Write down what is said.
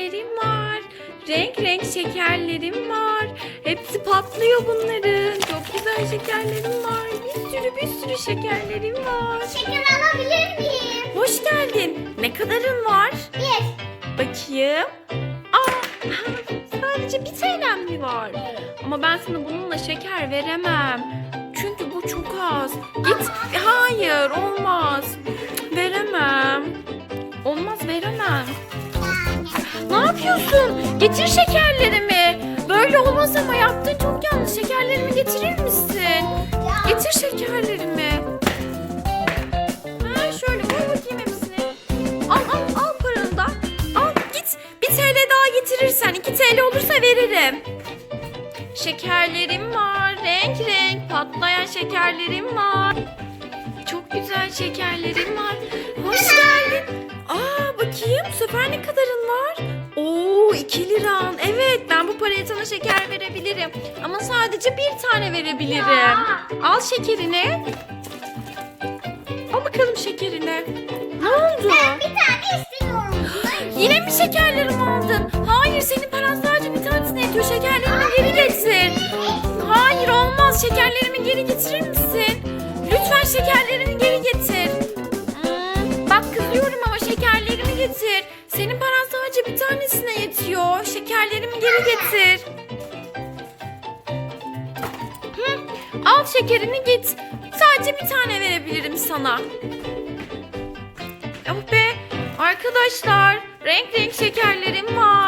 şekerlerim var. Renk renk şekerlerim var. Hepsi patlıyor bunların. Çok güzel şekerlerim var. Bir sürü bir sürü şekerlerim var. Şeker alabilir miyim? Hoş geldin. Ne kadarın var? Bir. Bakayım. Aa, sadece bir TL'm mi var? Ama ben sana bununla şeker veremem. Çünkü bu çok az. Git. Hayır, olmaz. Veremem. Olmaz, veremem. Yapıyorsun? Getir şekerlerimi. Böyle olmaz ama yaptığın çok yanlış. Şekerlerimi getirir misin? Getir şekerlerimi. Ha, şöyle koy bakayım hepsini. Al al al paranı da. Al git. Bir TL daha getirirsen 2 TL olursa veririm. Şekerlerim var. Renk renk patlayan şekerlerim var. Çok güzel şekerlerim var. Hoş geldin. Aa bakayım bu sefer ne kadarın var? Oo 2 liran. Evet ben bu paraya sana şeker verebilirim. Ama sadece bir tane verebilirim. Al şekerini. Al bakalım şekerini. Ne oldu? Bir tane istiyorum. Yine mi şekerlerimi aldın? Hayır senin paran sadece bir tanesine yetiyor. Şekerlerimi geri getir. Hayır olmaz. Şekerlerimi geri getirir misin? Lütfen şekerlerimi yetiyor. Şekerlerimi geri getir. Hı, al şekerini git. Sadece bir tane verebilirim sana. Oh be arkadaşlar renk renk şekerlerim var.